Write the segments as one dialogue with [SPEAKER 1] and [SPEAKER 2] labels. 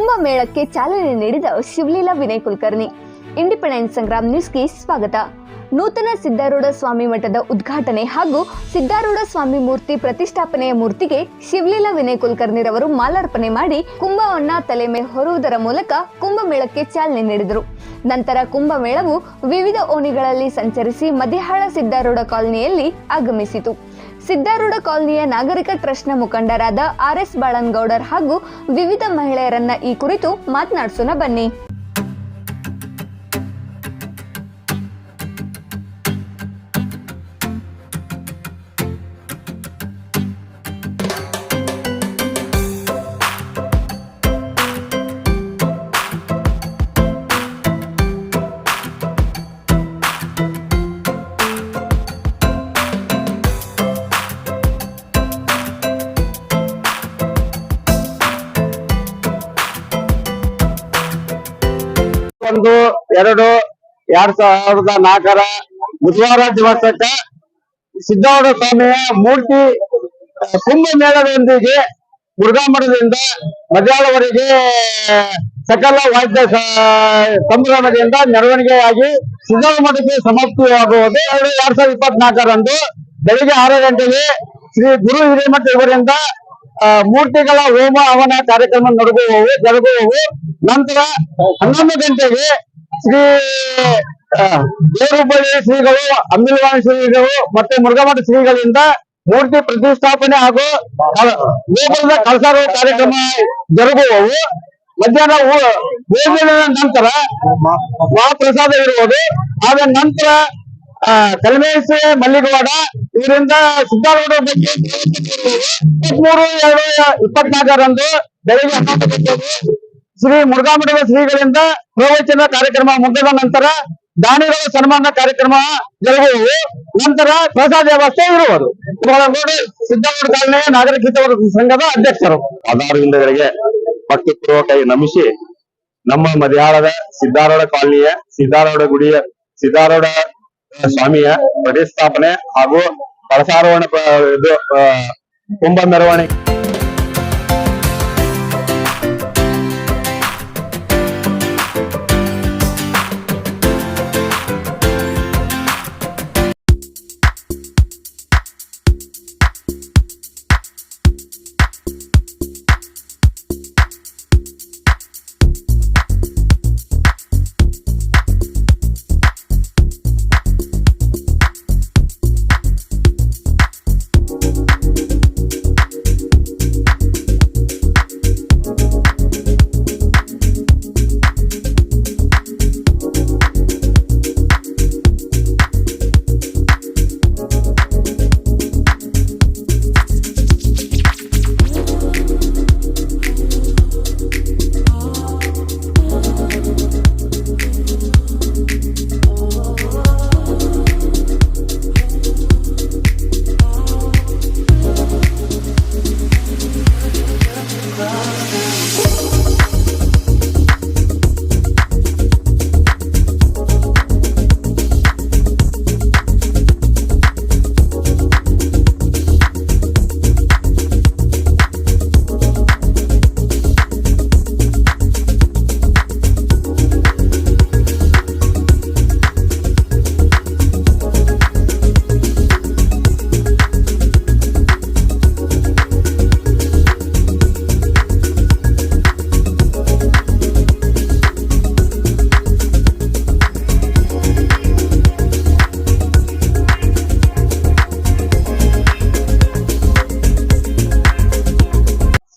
[SPEAKER 1] ಕುಂಭಮೇಳಕ್ಕೆ ಚಾಲನೆ ನೀಡಿದ ಶಿವಲೀಲಾ ವಿನಯ್ ಕುಲಕರ್ಣಿ. ಇಂಡಿಪೆಂಡೆನ್ಸ್ ಸಂಗ್ರಾಮ್ ನ್ಯೂಸ್ಗೆ ಸ್ವಾಗತ. ನೂತನ ಸಿದ್ಧಾರೂಢ ಸ್ವಾಮಿ ಮಠದ ಉದ್ಘಾಟನೆ ಹಾಗೂ ಸಿದ್ಧಾರೂಢ ಸ್ವಾಮಿ ಮೂರ್ತಿ ಪ್ರತಿಷ್ಠಾಪನೆಯ ಮೂರ್ತಿಗೆ ಶಿವಲೀಲಾ ವಿನಯ್ ಕುಲಕರ್ಣಿರವರು ಮಾಲಾರ್ಪಣೆ ಮಾಡಿ ಕುಂಭವನ್ನ ತಲೆ ಮೇಲೆ ಹೊರುವುದರ ಮೂಲಕ ಕುಂಭಮೇಳಕ್ಕೆ ಚಾಲನೆ ನೀಡಿದರು. ನಂತರ ಕುಂಭಮೇಳವು ವಿವಿಧ ಓಣಿಗಳಲ್ಲಿ ಸಂಚರಿಸಿ ಮದಿಹಾಳ ಸಿದ್ಧಾರೂಢ ಕಾಲನಿಯಲ್ಲಿ ಆಗಮಿಸಿತು. ಸಿದ್ದಾರೂಢ ಕಾಲನಿಯ ನಾಗರಿಕ ಟ್ರಸ್ಟ್ನ ಮುಖಂಡರಾದ ಆರ್ ಎಸ್ ಬಾಳನ್ಗೌಡರ್ ಹಾಗೂ ವಿವಿಧ ಮಹಿಳೆಯರನ್ನ ಈ ಕುರಿತು ಮಾತನಾಡಿಸೋಣ ಬನ್ನಿ.
[SPEAKER 2] ಎರಡು, ಎರಡ್ ಸಾವಿರದ ನಾಲ್ಕರ ಬುಧವಾರ ದಿವಸಕ್ಕ ಸಿದ್ದಾರೂಢ ಸ್ವಾಮಿಯ ಮೂರ್ತಿ ಕುಂಭ ಕುಂಭಮೇಳದೊಂದಿಗೆ ಮುರುಘಾ ಮಠದಿಂದ ಮಧ್ಯಾಹ್ನವರೆಗೆ ಸಕಲ ವಾದ್ಯ ಸಂಭ್ರಮದಿಂದ ಮೆರವಣಿಗೆಯಾಗಿ ಸಿದ್ದಾರೂಢ ಮಠಕ್ಕೆ ಸಮಾಪ್ತಿಯಾಗುವುದು. ಎರಡು, ಎರಡ್ ಸಾವಿರದ ಇಪ್ಪತ್ನಾಲ್ಕರಂದು ಬೆಳಿಗ್ಗೆ ಆರು ಗಂಟೆಗೆ ಶ್ರೀ ಗುರು ಹಿರೇಮಠ ಇವರಿಂದ ಮೂರ್ತಿಗಳ ಹೋಮ ಹವನ ಕಾರ್ಯಕ್ರಮ ನಡೆಗುವವು, ಜರುಗುವವು. ನಂತರ ಹನ್ನೊಂದು ಗಂಟೆಗೆ ಶ್ರೀ ದೇವರುಬಳ್ಳಿ ಶ್ರೀಗಳು ಅಮ್ಮಿಲವಾಣಿ ಶ್ರೀಗಳು ಮತ್ತೆ ಮುರುಘಾಮಠ ಶ್ರೀಗಳಿಂದ ಮೂರ್ತಿ ಪ್ರತಿಷ್ಠಾಪನೆ ಹಾಗೂ ಗೋಪುರದ ಕಳಸಾರುವ ಕಾರ್ಯಕ್ರಮ ಜರುಗುವವು. ಮಧ್ಯಾಹ್ನ ಭೋಜನ ಭೋಜನದ ನಂತರ ಮಹಾಪ್ರಸಾದ ಇರುವುದು. ಆದ ನಂತರ ಕಲ್ಮೇಶ್ ಮಲ್ಲಿಗವಾಡ ಇವರಿಂದ ಸಿದ್ದಾರೂಢ ಬಗ್ಗೆ ಇಪ್ಪತ್ಮೂರು, ಎರಡು, ಇಪ್ಪತ್ನಾಲ್ಕರಂದು ಬೆಳಿಗ್ಗೆ ಹನ್ನೊಂದು ಶ್ರೀ ಮುರುಘಾಮಠದ ಶ್ರೀಗಳಿಂದ ಪ್ರವಚನ ಕಾರ್ಯಕ್ರಮ ಮುಗಿದ ನಂತರ ದಾನಿಗಳ ಸನ್ಮಾನ ಕಾರ್ಯಕ್ರಮ ಜರುಗುವುದು. ನಂತರ ಪ್ರಸಾದ ವ್ಯವಸ್ಥೆ ಇರುವುದು. ಸಿದ್ದಾರೂಢ ಕಾಲನಿಯ ನಾಗರಿಕ ಸಂಘದ ಅಧ್ಯಕ್ಷರು.
[SPEAKER 3] ಆಧಾರವಿಂದಗಳಿಗೆ ಭಕ್ತಿಪೂರ್ವಕವಾಗಿ ನಮಿಸಿ ನಮ್ಮ ಮಧ್ಯಾಹ್ನದ ಸಿದ್ದಾರೂಢ ಕಾಲನಿಯ ಸಿದ್ದಾರೂಢ ಗುಡಿಯ ಸಿದ್ದಾರೂಢ ಸ್ವಾಮಿಯ ಪ್ರತಿಷ್ಠಾಪನೆ ಹಾಗೂ ಕಳಸಾರೋಹಣ ಪ್ರ- ಇದು ಆ, ಕುಂಭ ಮೆರವಣಿಗೆ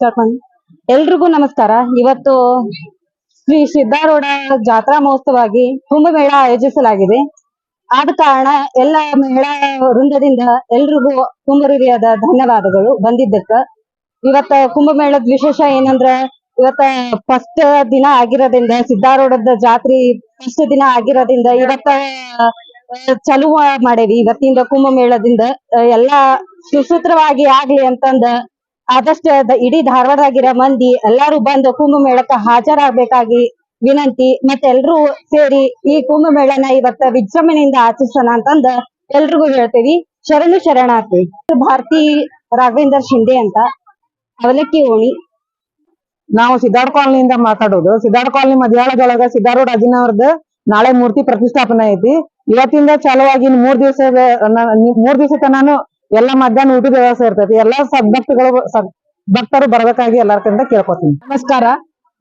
[SPEAKER 4] ಸ್ಟಾರ್ಟ್ ಎಲ್ರಿಗೂ ನಮಸ್ಕಾರ. ಇವತ್ತು ಶ್ರೀ ಸಿದ್ಧಾರೂಢ ಜಾತ್ರಾ ಮಹೋತ್ಸವವಾಗಿ ಕುಂಭಮೇಳ ಆಯೋಜಿಸಲಾಗಿದೆ. ಆದ ಕಾರಣ ಎಲ್ಲ ಮೇಳ ವೃಂದದಿಂದ ಎಲ್ರಿಗೂ ಕುಂಭರುರಿಯಾದ ಧನ್ಯವಾದಗಳು ಬಂದಿದ್ದಕ್ಕ. ಇವತ್ತ ಕುಂಭಮೇಳದ ವಿಶೇಷ ಏನಂದ್ರ, ಇವತ್ತ ಫಸ್ಟ್ ದಿನ ಆಗಿರೋದ್ರಿಂದ, ಸಿದ್ಧಾರೂಢದ ಜಾತ್ರೆ ಫಸ್ಟ್ ದಿನ ಆಗಿರೋದ್ರಿಂದ ಇವತ್ತ ಚಲುವ ಮಾಡೇವಿ. ಇವತ್ತಿಂದ ಕುಂಭಮೇಳದಿಂದ ಎಲ್ಲಾ ಸುಸೂತ್ರವಾಗಿ ಆಗ್ಲಿ ಅಂತಂದ ಆದಷ್ಟ ಇಡೀ ಧಾರವಾಡದಾಗಿರೋ ಮಂದಿ ಎಲ್ಲಾರು ಬಂದು ಕುಂಭಮೇಳಕ್ಕ ಹಾಜರಾಗಬೇಕಾಗಿ ವಿನಂತಿ, ಮತ್ತೆ ಎಲ್ರೂ ಸೇರಿ ಈ ಕುಂಭಮೇಳನ ಇವತ್ತ ವಿಜೃಂಭಣೆಯಿಂದ ಆಚರಿಸೋಣ ಅಂತಂದ ಎಲ್ರಿಗೂ ಹೇಳ್ತೇವಿ. ಶರಣು ಶರಣಾರ್ಥಿ, ಭಾರತಿ ರಾಘವೇಂದ್ರ ಶಿಂದೆ ಅಂತ, ಅವಲಕ್ಕಿ ಓಣಿ ನಾವು ಸಿದ್ಧಾರ್ಥ ಕಾಲನಿಯಿಂದ ಮಾತಾಡೋದು. ಸಿದ್ಧಾರ್ಥ ಕಾಲನಿ ಮಧ್ಯಾಳದೊಳಗ ಸಿದ್ದಾರೂಢ ಅಜ್ಜಿನವ್ರದ್ದು ನಾಳೆ ಮೂರ್ತಿ ಪ್ರತಿಷ್ಠಾಪನೆ ಐತಿ. ಇವತ್ತಿಂದ ಚಾಲುವಾಗಿ ಮೂರ್ ದಿವಸದ ಮೂರ್ ದಿವಸ ತನಾನು ಎಲ್ಲಾ ಮಧ್ಯಾಹ್ನ ಊಟದ ವ್ಯವಸ್ಥೆ ಇರ್ತೈತಿ. ಎಲ್ಲಾ ಸದ್ಭಕ್ತಗಳು ಸದ್- ಭಕ್ತರು ಬರ್ಬೇಕಾಗಿ ಎಲ್ಲಾರ ಕೇಳ್ಕೊತೀನಿ.
[SPEAKER 5] ನಮಸ್ಕಾರ.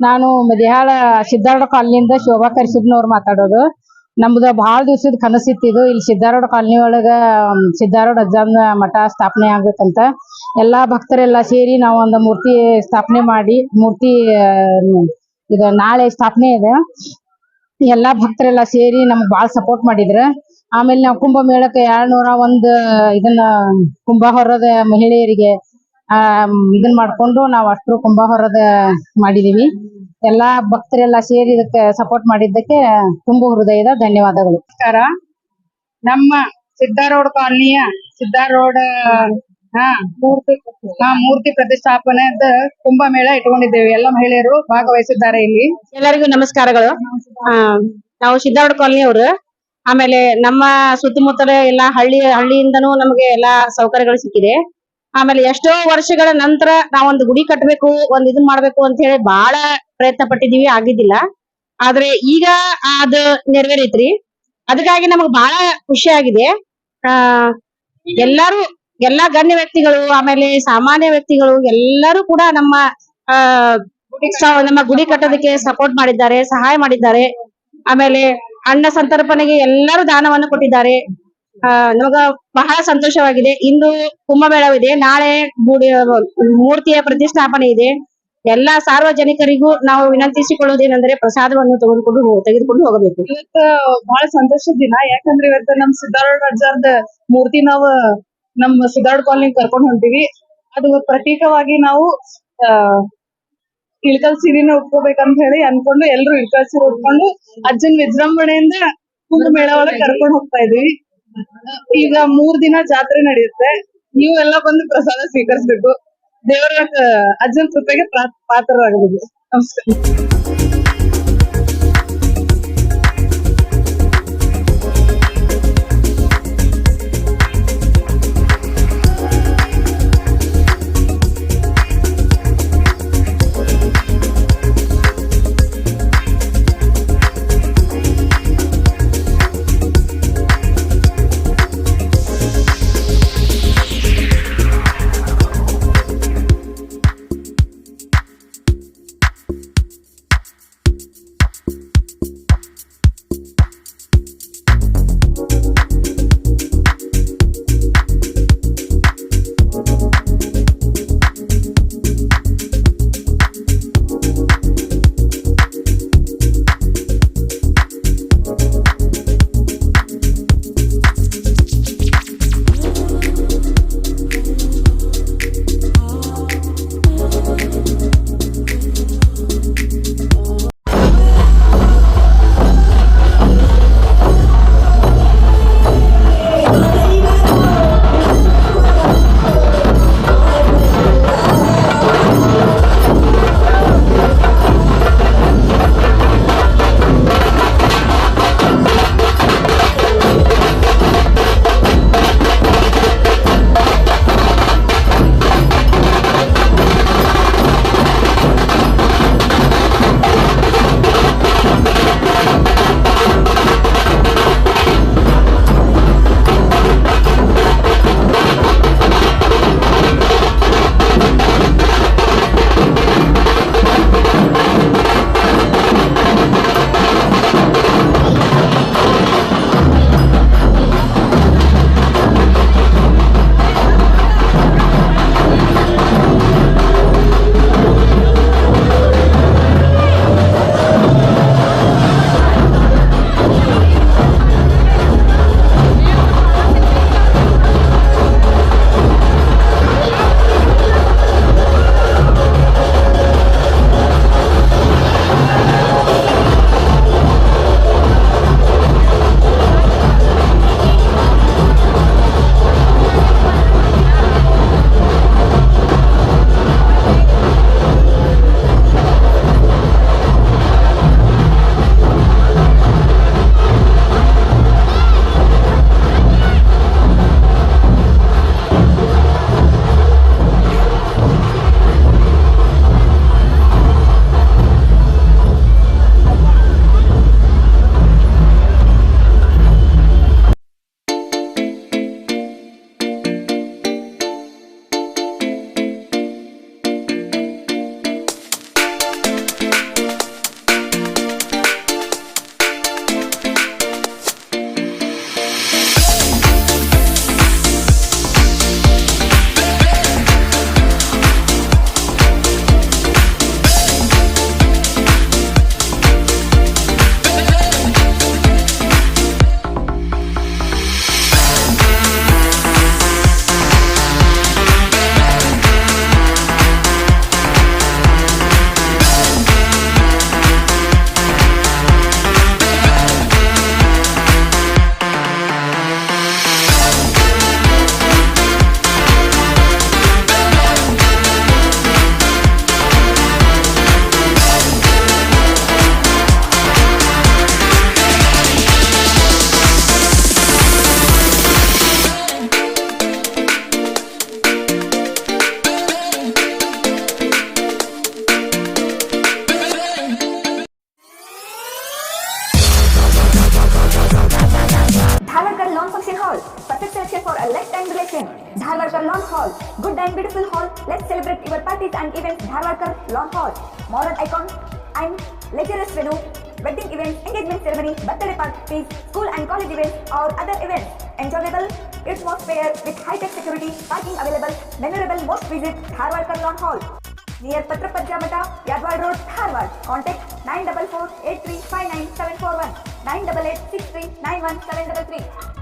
[SPEAKER 5] ನಾನು ಮದಿಹಾಳ ಸಿದ್ದಾರೂಢ ಕಾಲನಿಯಿಂದ ಶೋಭಾ ಕರಿಸಿದ್ನವ್ರು ಮಾತಾಡೋದು. ನಮ್ದು ಬಹಳ ದಿವಸದ ಕನಸಿತ್ತಿದು ಇಲ್ಲಿ ಸಿದ್ಧಾರೂಢ ಕಾಲನಿ ಒಳಗ ಸಿದ್ಧಾರೂಢ ಅಜ್ಜನ ಮಠ ಸ್ಥಾಪನೆ ಆಗ್ಬೇಕಂತ. ಎಲ್ಲಾ ಭಕ್ತರೆಲ್ಲ ಸೇರಿ ನಾವು ಒಂದು ಮೂರ್ತಿ ಸ್ಥಾಪನೆ ಮಾಡಿ, ಮೂರ್ತಿ ಇದು ನಾಳೆ ಸ್ಥಾಪನೆ ಇದೆ. ಎಲ್ಲಾ ಭಕ್ತರೆಲ್ಲ ಸೇರಿ ನಮ್ಗೆ ಬಹಳ ಸಪೋರ್ಟ್ ಮಾಡಿದ್ರ. ಆಮೇಲೆ ನಾವು ಕುಂಭ ಮೇಳಕ್ಕೆ ಏಳ್ನೂರ ಒಂದ್ ಇದನ್ನ ಕುಂಭ ಹೊರದ ಮಹಿಳೆಯರಿಗೆ ಆ ಇದನ್ ಮಾಡ್ಕೊಂಡು ನಾವು ಅಷ್ಟು ಕುಂಭ ಹೊರದ ಮಾಡಿದೀವಿ. ಎಲ್ಲಾ ಭಕ್ತರೆಲ್ಲ ಸೇರಿ ಇದಕ್ಕೆ ಸಪೋರ್ಟ್ ಮಾಡಿದ್ದಕ್ಕೆ ತುಂಬ ಹೃದಯದ ಧನ್ಯವಾದಗಳು. ನಮಸ್ಕಾರ. ನಮ್ಮ ಸಿದ್ದಾರೋಡ್ ಕಾಲನಿಯ ಸಿದ್ದಾರೋಡ್ ಹಾ ಮೂರ್ತಿ ಹಾ ಮೂರ್ತಿ ಪ್ರತಿಷ್ಠಾಪನೆದ ಕುಂಭ ಮೇಳ ಇಟ್ಕೊಂಡಿದ್ದೇವೆ. ಎಲ್ಲ ಮಹಿಳೆಯರು ಭಾಗವಹಿಸಿದ್ದಾರೆ ಇಲ್ಲಿ.
[SPEAKER 6] ಎಲ್ಲರಿಗೂ ನಮಸ್ಕಾರಗಳು. ಆ, ನಾವು ಕಾಲನಿ ಕಾಲನಿಯವರು. ಆಮೇಲೆ ನಮ್ಮ ಸುತ್ತಮುತ್ತಲ ಎಲ್ಲಾ ಹಳ್ಳಿ, ಹಳ್ಳಿಯಿಂದನೂ ನಮಗೆ ಎಲ್ಲಾ ಸೌಕರ್ಯಗಳು ಸಿಕ್ಕಿದೆ. ಆಮೇಲೆ ಎಷ್ಟೋ ವರ್ಷಗಳ ನಂತರ ನಾವೊಂದು ಗುಡಿ ಕಟ್ಟಬೇಕು ಒಂದ್ ಇದನ್ ಮಾಡ್ಬೇಕು ಅಂತ ಹೇಳಿ ಬಹಳ ಪ್ರಯತ್ನ ಪಟ್ಟಿದೀವಿ ಆಗಿದ್ದಿಲ್ಲ ಆದ್ರೆ ಈಗ ಅದು ನೆರವೇರೈತ್ರಿ. ಅದಕ್ಕಾಗಿ ನಮಗ್ ಬಹಳ ಖುಷಿ ಆಗಿದೆ. ಆ, ಎಲ್ಲಾರು, ಎಲ್ಲಾ ಗಣ್ಯ ವ್ಯಕ್ತಿಗಳು, ಆಮೇಲೆ ಸಾಮಾನ್ಯ ವ್ಯಕ್ತಿಗಳು ಎಲ್ಲರೂ ಕೂಡ ನಮ್ಮ, ಆ ನಮ್ಮ ಗುಡಿ ಕಟ್ಟೋದಕ್ಕೆ ಸಪೋರ್ಟ್ ಮಾಡಿದ್ದಾರೆ, ಸಹಾಯ ಮಾಡಿದ್ದಾರೆ. ಆಮೇಲೆ ಅನ್ನ ಸಂತರ್ಪಣೆಗೆ ಎಲ್ಲರೂ ದಾನವನ್ನು ಕೊಟ್ಟಿದ್ದಾರೆ. ಆ, ನಮಗ ಬಹಳ ಸಂತೋಷವಾಗಿದೆ. ಇಂದು ಕುಂಭಮೇಳವಿದೆ. ನಾಳೆ ಗುಡಿ ಮೂರ್ತಿಯ ಪ್ರತಿಷ್ಠಾಪನೆ ಇದೆ. ಎಲ್ಲಾ ಸಾರ್ವಜನಿಕರಿಗೂ ನಾವು ವಿನಂತಿಸಿಕೊಳ್ಳುವುದೇನೆಂದರೆ ಪ್ರಸಾದವನ್ನು ತೆಗೆದುಕೊಂಡು ಹೋ- ತೆಗೆದುಕೊಂಡು ಹೋಗಬೇಕು.
[SPEAKER 5] ಇವತ್ತು ಬಹಳ ಸಂತೋಷದ ದಿನ. ಯಾಕಂದ್ರೆ ಇವತ್ತು ನಮ್ ಸಿದ್ದಾರೂಢ ಅಜ್ಜಾರ್ದ ಮೂರ್ತಿ ನಾವು ನಮ್ಮ ಸಿದ್ಧಾರ್ಡ್ ಕಾಲನಿ ಕರ್ಕೊಂಡ್ ಹೊಂಟಿವಿ. ಅದು ಪ್ರತೀಕವಾಗಿ ನಾವು ಇಳ್ಕಲ್ ಸೀರೆನ ಉಟ್ಕೋಬೇಕಂತ ಹೇಳಿ ಅನ್ಕೊಂಡು ಎಲ್ರು ಇಳ್ಕಲ್ ಸೀರೆ ಉಟ್ಕೊಂಡು ಅಜ್ಜನ್ ವಿಜೃಂಭಣೆಯಿಂದ ಕುಂಭಮೇಳ ಒಳಗ್ ಕರ್ಕೊಂಡ್ ಹೋಗ್ತಾ ಇದೀವಿ. ಈಗ ಮೂರ್ ದಿನ ಜಾತ್ರೆ ನಡೆಯುತ್ತೆ. ನೀವು ಎಲ್ಲ ಬಂದು ಪ್ರಸಾದ ಸ್ವೀಕರಿಸ್ಬೇಕು. ದೇವರ, ಅಜ್ಜನ್ ಕೃಪೆಗೆ ಪಾತ್ರರಾಗಬೇಕು. ನಮಸ್ಕಾರ.
[SPEAKER 7] Dharwarkar Lawn Hall. Good and beautiful hall. Let's celebrate your parties and events. Dharwarkar Lawn Hall. Modern icon and leisure venue. Wedding events, engagement ceremony, birthday parties, school and college events or other events. Enjoyable atmosphere with high-tech security, parking available. Memorable most visit Dharwarkar Lawn Hall. Near Patrapajja Mata, Yadwad Road, Dharwad. Contact 944-8359-741, 988-6391-733.